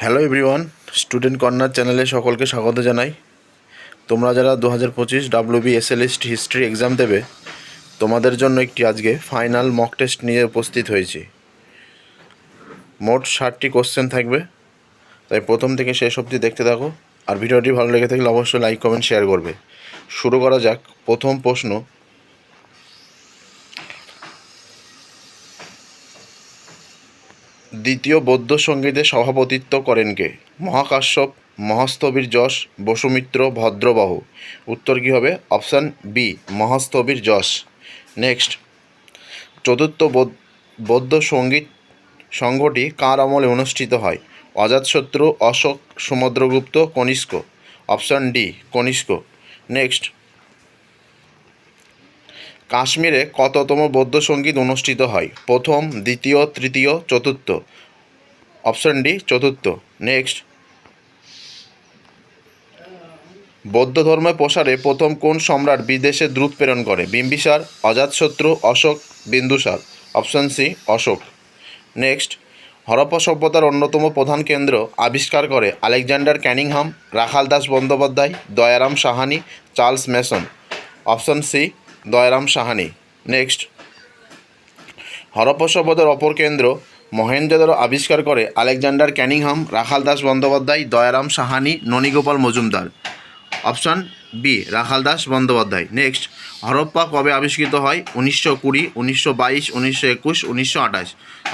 Hello everyone student corner চ্যানেলে সকলকে স্বাগত জানাই। তোমরা যারা দু হাজার পঁচিশ W B S L history exam দেবে, তোমাদের জন্য একটি আজকে ফাইনাল মক টেস্ট নিয়ে উপস্থিত হয়েছি। মোট ষাটটি কোশ্চেন থাকবে, তাই প্রথম থেকে শেষ অবধি দেখতে থাকো। আর ভিডিওটি ভালো লেগে থাকলে অবশ্যই লাইক কমেন্ট শেয়ার করবে। শুরু করা যাক। প্রথম প্রশ্ন দ্বিতীয় বৌদ্ধ সঙ্গীতে সভাপতিত্ব করেন কে? মহাকাশ্যপ মহাস্তবীর যশ, বসুমিত্র, ভদ্রবাহু। উত্তর কী হবে? Option B Mahasthavir Yash. Next. চতুর্থ বৌদ্ধ সংগীত সংঘটি কার আমলে অনুষ্ঠিত হয়? Ajatashatru Ashoka Samudragupta Kanishka. Option D, Kanishka. Next. কাশ্মীরে কততম বৌদ্ধ সংগীত অনুষ্ঠিত হয়? প্রথম, দ্বিতীয়, তৃতীয়, চতুর্থ। অপশন ডি, চতুর্থ। নেক্সট। বৌদ্ধ ধর্মের প্রসারে প্রথম কোন সম্রাট বিদেশে দ্রুত প্রেরণ করে? Bimbisara, Ajatashatru, Ashoka, Bindusara. Option C, Ashoka. Next. Harappa সভ্যতার অন্যতম প্রধান কেন্দ্র আবিষ্কার করে Alexander Cunningham, Rakhal Das Bandyopadhyay, Dayaram Sahni, Charles Masson option C Dayaram Sahni. Next Harappa সভ্যতার অপর কেন্দ্র মহেঞ্জোদারো আবিষ্কার করে Alexander Cunningham, Rakhal Das Bandyopadhyay, Dayaram Sahni, Nanigopal Majumdar. Option B Rakhal Das Bandyopadhyay. Next Harappa কবে আবিষ্কৃত হয়? উনিশশো কুড়ি, উনিশশো বাইশ, উনিশশো একুশ, উনিশশো আঠাশ।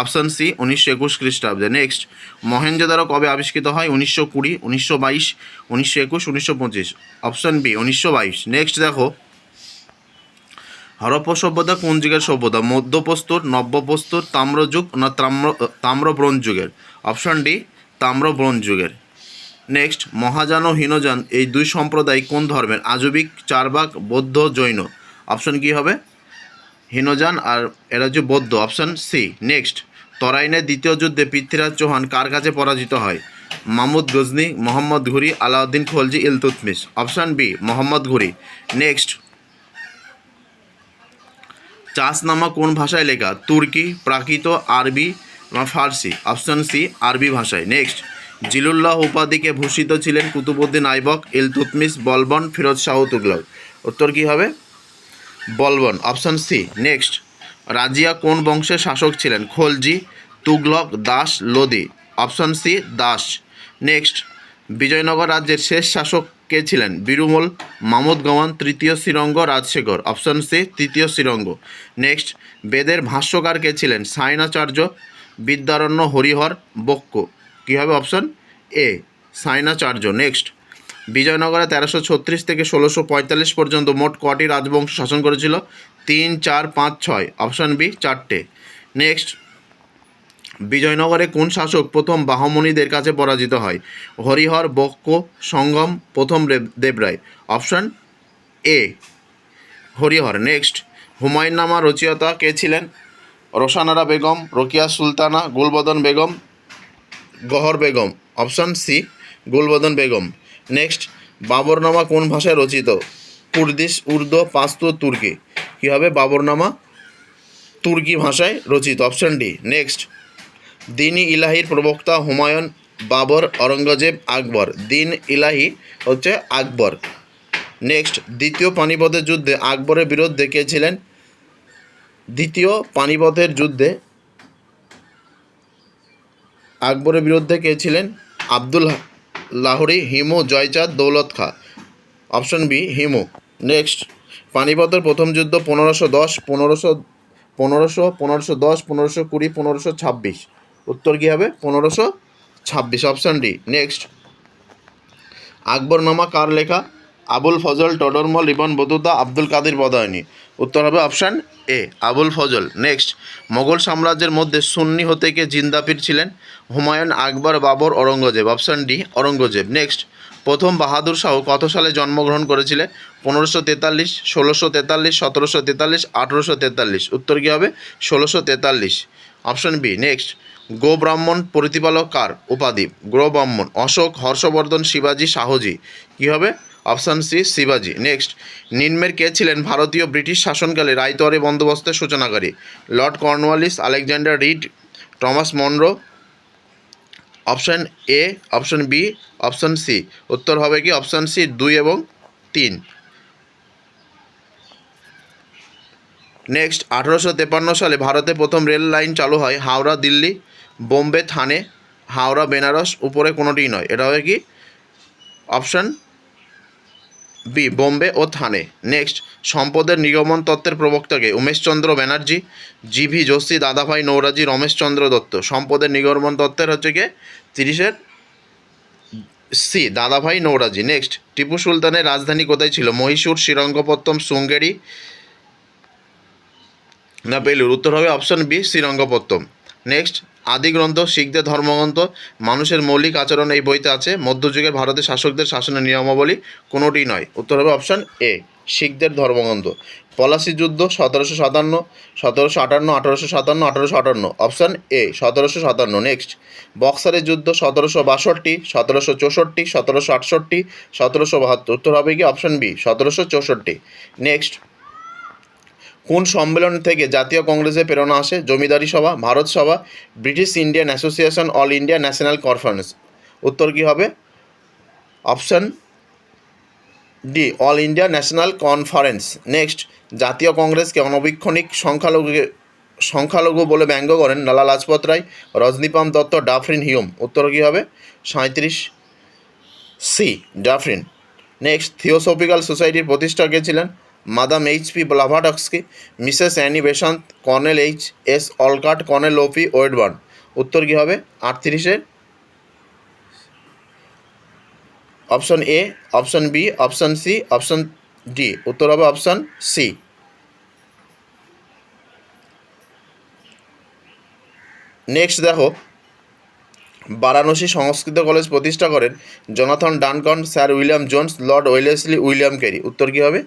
অপশান সি উনিশশো একুশ খ্রিস্টাব্দে। নেক্সট মহেঞ্জোদারো কবে আবিষ্কৃত হয়? উনিশশো কুড়ি, উনিশশো বাইশ, উনিশশো একুশ, উনিশশো পঁচিশ। অপশান বি উনিশশো বাইশ। নেক্সট দেখো। হরপ্পা সভ্যতা কোন যুগের সভ্যতা? মধ্যপ্রস্তর, নব্যপ্রস্তর, তাম্রযুগ না তাম্র তাম্র ব্রোঞ্জ যুগের? অপশন ডি তাম্র ব্রোঞ্জ যুগের। নেক্সট মহাযান ও হীনযান, এই দুই সম্প্রদায় কোন ধর্মের? আজবিক, চারবাক, বৌদ্ধ, জৈন। অপশন কী হবে? হীনযান আর এরা হচ্ছে বৌদ্ধ। অপশান সি নেক্সট তরাইনের দ্বিতীয় যুদ্ধে পৃথ্বীরাজ চৌহান কার কাছে পরাজিত হয়? Mahmud Ghazni, Mohammad Ghori, Alauddin Khalji Iltutmish option B Mohammad Ghori. Next Chachnama কোন ভাষায় লেখা? তুর্কি, প্রাকৃত, আরবি বা ফার্সি? অপশন সি, আরবি ভাষায়। নেক্সট। জিলুল্লাহ উপাধিকে ভূষিত ছিলেন কুতুবুদ্দিন আইবক ইলতুতমিস বলবন, ফিরোজ শাহ তুগলক। উত্তর কী হবে? Balban. Option C. Next. Razia কোন বংশের শাসক ছিলেন? Khalji, Tughlaq, Das, Lodi. Option C, Das. Next. Vijayanagara রাজ্যের শেষ শাসক কে ছিলেন? বীরুমল, মামুদ গওয়ান তৃতীয় শ্রীরঙ্গ, রাজশেখর। অপশন সি, তৃতীয় শ্রীরঙ্গ। নেক্সট, বেদের ভাষ্যকার কে ছিলেন? সায়নাচার্য, বিদ্যারণ্য, হরিহর, বক্ক। কী হবে অপশন? এ, সায়নাচার্য। নেক্সট, বিজয়নগরে তেরোশো ছত্রিশ থেকে ষোলোশো পঁয়তাল্লিশ পর্যন্ত মোট কটি রাজবংশ শাসন করেছিল? তিন, চার, পাঁচ, ছয়। অপশান বি, চারটে। নেক্সট বিজয়নগরে কোন শাসক প্রথম বাহমণিদের কাছে পরাজিত হয়? হরিহর, বক্ক, সঙ্গম, প্রথম Devaraya. Option A, Harihar. Next Humayun নামা রচয়িতা কে ছিলেন? Roshanara Begum, Rokeya Sultana, Gulbadan Begum, Gauhar Begum. Option C, Gulbadan Begum. Next, Baburnama কোন ভাষায় রচিত? কুর্দিশ, উর্দু, পাস্তু, তুর্কি। কী হবে বাবরনামা তুর্কি ভাষায় রচিত? Option D. নেক্সট দিন ইলাহির প্রবক্তা হুমায়ুন বাবর অরঙ্গজেব আকবর। দিন ইলাহি হচ্ছে আকবর। নেক্সট, দ্বিতীয় পানিপথের যুদ্ধে আকবরের বিরুদ্ধে কে ছিলেন? দ্বিতীয় পানিপথের যুদ্ধে আকবরের বিরুদ্ধে কে ছিলেন? Abdul Lahiri, Himu, Jaichand, Daulat Khan. Option B, Himu. Next, পানিপথের প্রথম যুদ্ধ পনেরোশো দশ, পনেরোশো পনেরোশো পনেরোশো দশ, পনেরোশো কুড়ি, পনেরোশো ছাব্বিশ। উত্তর কী হবে? পনেরোশো ছাব্বিশ। অপশন ডি নেক্সট আকবরনামা কার লেখা? আবুল ফজল টডরমল রিবন বতুতা, আব্দুল কাদির বদায়নী উত্তর হবে option A Abul Fazl. Next Mughal সাম্রাজ্যের মধ্যে সুন্নি হতে কে জিন্দাপির ছিলেন? Humayun Akbar, Babur, Aurangzeb. Option D Aurangzeb. Next প্রথম বাহাদুর শাহ কত সালে জন্মগ্রহণ করেছিলেন পনেরোশো তেতাল্লিশ, ষোলোশো তেতাল্লিশ, সতেরোশো তেতাল্লিশ, আঠেরোশো তেতাল্লিশ। উত্তর কী হবে? ষোলোশো তেতাল্লিশ। অপশন বি নেক্সট গো ব্রাহ্মণ প্রতিপালক কার? উপাধি। গ্রো ব্রাহ্মণ অশোক হর্ষবর্ধন শিবাজি শাহজি কী হবে? অপশান সি, শিবাজি। নেক্সট। নিম্নের কে ছিলেন? ভারতীয় ব্রিটিশ শাসনকালে রায়তোয়ারি বন্দোবস্তের সূচনাকারী। Lord Cornwallis, Alexander Reid, Thomas Munro. Option A, option B, option C. উত্তর হবে কি? অপশান সি, দুই এবং তিন। নেক্সট। আঠারোশো তেপান্ন সালে ভারতে প্রথম রেল লাইন চালু হয় হাওড়া দিল্লি বোম্বে, থানে, হাওড়া, বেনারস, উপরে কোনোটিই নয়। এটা হবে কি? অপশান বি বোম্বে ও থানে। নেক্সট সম্পদের নিগমন তত্ত্বের প্রবক্তাকে উমেশচন্দ্র ব্যানার্জি জি ভি যোশী দাদাভাই নৌরাজি রমেশচন্দ্র দত্ত। সম্পদের নিগমন তত্ত্বের হচ্ছে গিয়ে তিরিশের সি দাদাভাই নৌরাজি। নেক্সট টিপু সুলতানের রাজধানী কোথায় ছিল? মহীশূর, শ্রীরঙ্গপত্তম, শৃঙ্গেরি না বেলুর উত্তর হবে অপশন বি শ্রীরঙ্গপত্তম। নেক্সট আদি গ্রন্থ শিখদের ধর্মগ্রন্থ, মানুষের মৌলিক আচরণ এই বইতে আছে। মধ্যযুগের ভারতের শাসকদের শাসনের নিয়মাবলী কোনোটি নয়। উত্তর হবে অপশন এ, শিখদের ধর্মগ্রন্থ। পলাশি যুদ্ধ সতেরোশো সাতান্ন, সতেরোশো আটান্ন, আঠারোশো সাতান্ন, আঠারোশো আটান্ন। অপশান এ, সতেরোশো সাতান্ন। নেক্সট বক্সারের যুদ্ধ সতেরোশো বাষট্টি, সতেরোশো চৌষট্টি, সতেরোশো আটষট্টি, সতেরোশো বাহাত্তর। উত্তর হবে কি? অপশন বি, সতেরোশো চৌষট্টি। নেক্সট কোন সম্মেলন থেকে জাতীয় কংগ্রেসে প্রেরণা আসে? Zamindari Sabha, Bharat Sabha, British Indian association, all India national conference. উত্তর কী হবে? Option D, all India national conference. Next, জাতীয় কংগ্রেসকে অনবীক্ষণিক সংখ্যালঘুকে সংখ্যালঘু বলে ব্যঙ্গ করেন লালা লাজপত রায়, রজনীপাম দত্ত, ডাফরিন হিউম। উত্তর কী হবে? সাঁত্রিশ সি, ডাফরিন। নেক্সট, থিওসফিক্যাল সোসাইটির প্রতিষ্ঠা কে ছিলেন? Madam H P Blavatsky Mrs Annie Besant colonel H S Olcott colonel O P Wedderburn উত্তর কী হবে? আটত্রিশের option A option B option C option D উত্তর হবে অপশন সি নেক্সট দেখো। বারাণসী সংস্কৃত কলেজ প্রতিষ্ঠা করেন Jonathan Duncan, sir William Jones, Lord Wellesley William Carey উত্তর কী হবে?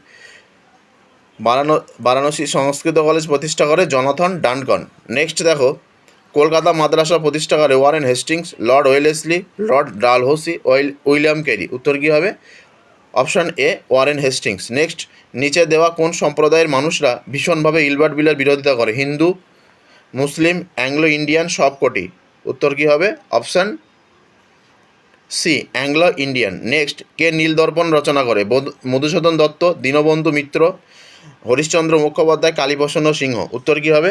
বারাণ বারাণসী সংস্কৃত কলেজ প্রতিষ্ঠা করে জনাথন ডানকন। নেক্সট দেখো, কলকাতা মাদ্রাসা প্রতিষ্ঠা করে Warren Hastings, Lord Wellesley, Lord Dalhousie, well, William Carey. উত্তর কী হবে? Option A, Warren Hastings. Next, নিচে দেওয়া কোন সম্প্রদায়ের মানুষরা ভীষণভাবে ইলবার্ট বিলের বিরোধিতা করে? হিন্দু, মুসলিম, অ্যাংলো ইন্ডিয়ান সবকটি। উত্তর কী হবে? Option C, Anglo Indian. Next, কে নীলদর্পণ রচনা করে? মধুসূদন দত্ত, দীনবন্ধু মিত্র হরিশ্চন্দ্র মুখোপাধ্যায় কালীপ্রসন্ন সিংহ। উত্তর কী হবে?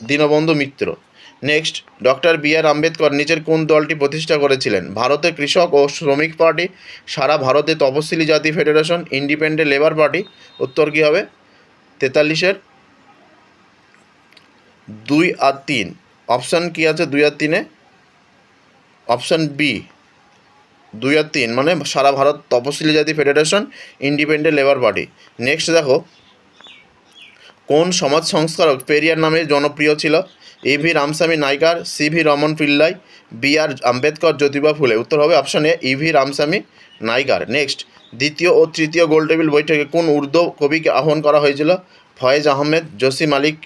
Dinabandhu Mitra. Next doctor B R Ambedkar নিজের কোন দলটি প্রতিষ্ঠা করেছিলেন? ভারতের কৃষক ও শ্রমিক পার্টি, সারা ভারতে তপশিলি জাতি ফেডারেশন ইন্ডিপেন্ডেন্ট লেবার পার্টি উত্তর কী হবে? তেতাল্লিশের দুই আর তিন। অপশান কী আছে দুই আর তিনে? অপশান বি দুই আর তিন মানে সারা ভারত তপশিলি জাতি federation independent labour party next দেখো কোন সমাজ সংস্কারক পেরিয়ার নামে জনপ্রিয় ছিল? A V Ramaswami Naicker, C V Raman Pillai, B R Ambedkar, Jyotiba Phule. উত্তর হবে option A E V Ramaswami Naicker. Next দ্বিতীয় ও তৃতীয় গোলটেবিল বৈঠকে কোন উর্দু কবিকে আহ্বান করা হয়েছিল? ফয়েজ আহমেদ জসি মালিক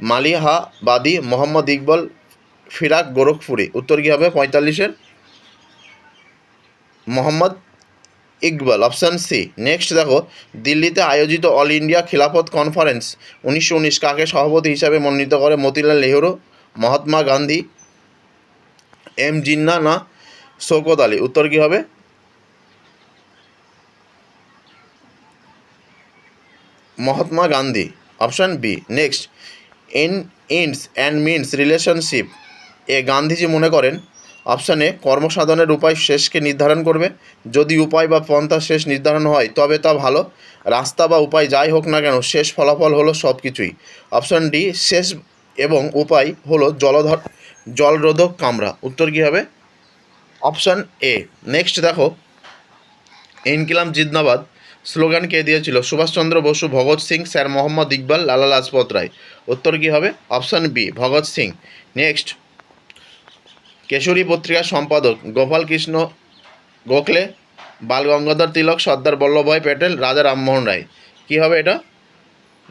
মালিহা মালিহাবাদী মোহাম্মদ ইকবল, ফিরাক গোরখপুরি। উত্তর কী হবে? পঁয়তাল্লিশের Mohammad Iqbal, option C. Next দেখো, দিল্লিতে আয়োজিত অল ইন্ডিয়া খিলাফত কনফারেন্স। উনিশশো উনিশ কাকে সভাপতি হিসাবে মনোনীত করে? মতিলাল নেহরু, মহাত্মা গান্ধী, এম জিন্না না শৌকত আলী? উত্তর কী হবে? Mahatma Gandhi. Option B. Next, in ends and means relationship. এ গান্ধীজি মনে করেন অপশান এ কর্মসাধনের উপায় শেষকে নির্ধারণ করবে। যদি উপায় বা পন্থা শেষ নির্ধারণ হয়, তবে তা ভালো। রাস্তা বা উপায় যাই হোক না কেন, শেষ ফলাফল হলো সব কিছুই অপশান ডি শেষ এবং উপায় হলো জলধর, জলরোধক কামরা। উত্তর কী হবে? অপশান এ নেক্সট দেখো। ইনকিলাম জিন্দাবাদ। স্লোগান কে দিয়েছিল? সুভাষচন্দ্র বসু, ভগৎ সিং, স্যার মোহাম্মদ ইকবাল, লালা লাজপত রায়। উত্তর কী হবে? Option B Bhagat Singh. Next Kesari পত্রিকার সম্পাদক গোপাল কৃষ্ণ গোখলে, বাল গঙ্গাধর তিলক, সর্দার বল্লভভাই প্যাটেল, রাজা রামমোহন রায়। কী হবে এটা?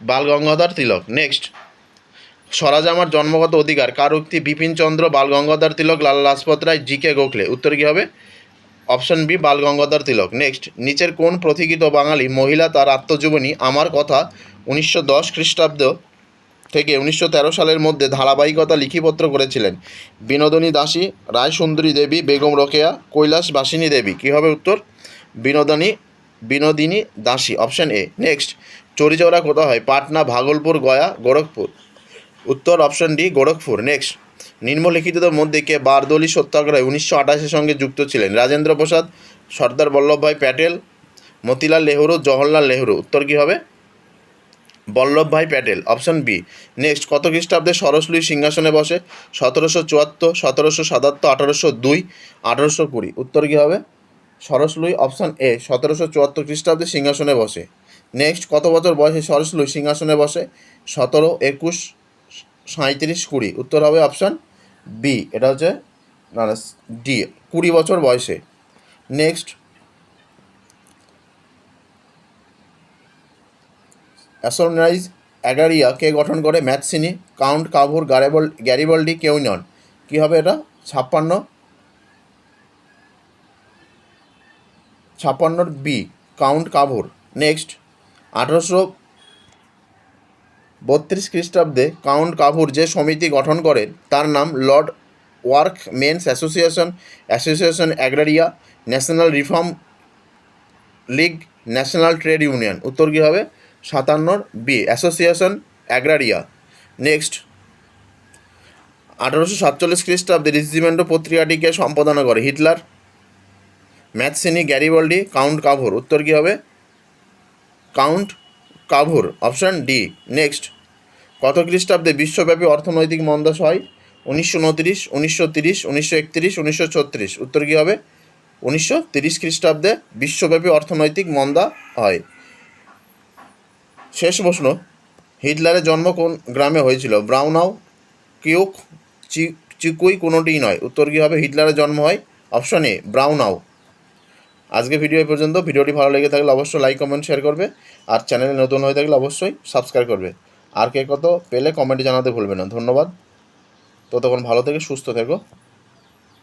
বাল গঙ্গাধর তিলক। নেক্সট স্বরাজ আমার জন্মগত অধিকার। কার উক্তি? বিপিন চন্দ্র, বাল গঙ্গাধর তিলক, লাল লাজপত রায়, জি কে গোখলে। উত্তর কী হবে? Option B Bal Gangadhar Tilak. Next নিচের কোন প্রথিকিত বাঙালি, মহিলা, তার আত্মজীবনী, আমার কথা, উনিশশো দশ খ্রিস্টাব্দ থেকে উনিশশো তেরো সালের মধ্যে ধারাবাহিকতা লিখিপত্র করেছিলেন। বিনোদিনী দাসী, রায়সুন্দরী দেবী, বেগম রোকেয়া, কৈলাস বাসিনী দেবী। কী হবে উত্তর? বিনোদিনী বিনোদিনী দাসী। Option A. নেক্সট। চৌরিচৌরা কোথায় হয়? পাটনা, ভাগলপুর, গয়া, গোরখপুর। উত্তর অপশন ডি, গোরখপুর। নেক্সট। নিম্নলিখিতদের মধ্যে কে? বারদলি সত্যাগ্রহে উনিশশো আঠাশের সঙ্গে যুক্ত ছিলেন। রাজেন্দ্র প্রসাদ, সর্দার বল্লভভাই প্যাটেল, মতিলাল নেহরু, জওহরলাল নেহরু। উত্তর কী হবে? Vallabhbhai Patel, option B. Next, কত খ্রিস্টাব্দে সরসলুই সিংহাসনে বসে? সতেরোশো চুয়াত্তর, সতেরোশো সাতাত্তর, আঠারোশো দুই, আঠারোশো কুড়ি। উত্তর কী হবে? সরসলুই অপশন এ, সতেরোশো চুয়াত্তর খ্রিস্টাব্দে সিংহাসনে বসে। নেক্সট, কত বছর বয়সে সরসলুই সিংহাসনে বসে? সতেরো, একুশ সাঁত্রিশ কুড়ি। উত্তর হবে অপশান বি। এটা হচ্ছে না, ডি। কুড়ি বছর বয়সে। নেক্সট অ্যাসোনাইজ অ্যাগারিয়া কে গঠন করে? ম্যাথসিনি, কাউন্ট কাভুর, গ্যারেবল গ্যারিবল্ডি, কেউ নন। কী হবে এটা? ছাপ্পান্ন। ছাপ্পান্নর বি, কাউন্ট কাভুর। নেক্সট, আঠারোশো বত্রিশ খ্রিস্টাব্দে কাউন্ট কাভুর যে সমিতি গঠন করেন তার নাম lord workmen's association association Agraria national reform league, national trade union. উত্তর কী হবে? সাতান্নর বি অ্যাসোসিয়েশন অ্যাগ্রারিয়া নেক্সট আঠারোশো সাতচল্লিশ খ্রিস্টাব্দে রেজিমেন্টো পত্রিকাটিকে সম্পাদনা করে Hitler. Mazzini Garibaldi, count Cavour. উত্তর কী হবে? Count Cavour, option D. Next কত খ্রিস্টাব্দে বিশ্বব্যাপী অর্থনৈতিক মন্দাস হয়? উনিশশো উনত্রিশ উনিশশো তিরিশ, উনিশশো একত্রিশ, উনিশশো ছত্রিশ। উত্তর কী হবে? উনিশশো তিরিশ খ্রিস্টাব্দে বিশ্বব্যাপী অর্থনৈতিক মন্দা হয়। শেষ প্রশ্ন, হিটলারের জন্ম কোন গ্রামে হয়েছিল? ব্রাউনাও, কিউক চিকুই কোনোটিই নয়। উত্তর কী হবে? হিটলারের জন্ম হয় অপশন এ, ব্রাউনাও। আজকে ভিডিও এই পর্যন্ত। ভিডিওটি ভালো লেগে থাকলে অবশ্যই লাইক, কমেন্ট, শেয়ার করবে। আর চ্যানেলে নতুন হয়ে থাকলে অবশ্যই সাবস্ক্রাইব করবে। আর কে কত পেলে কমেন্টে জানাতে ভুলবে না। ধন্যবাদ। ততক্ষণ ভালো থেকে সুস্থ থেকো।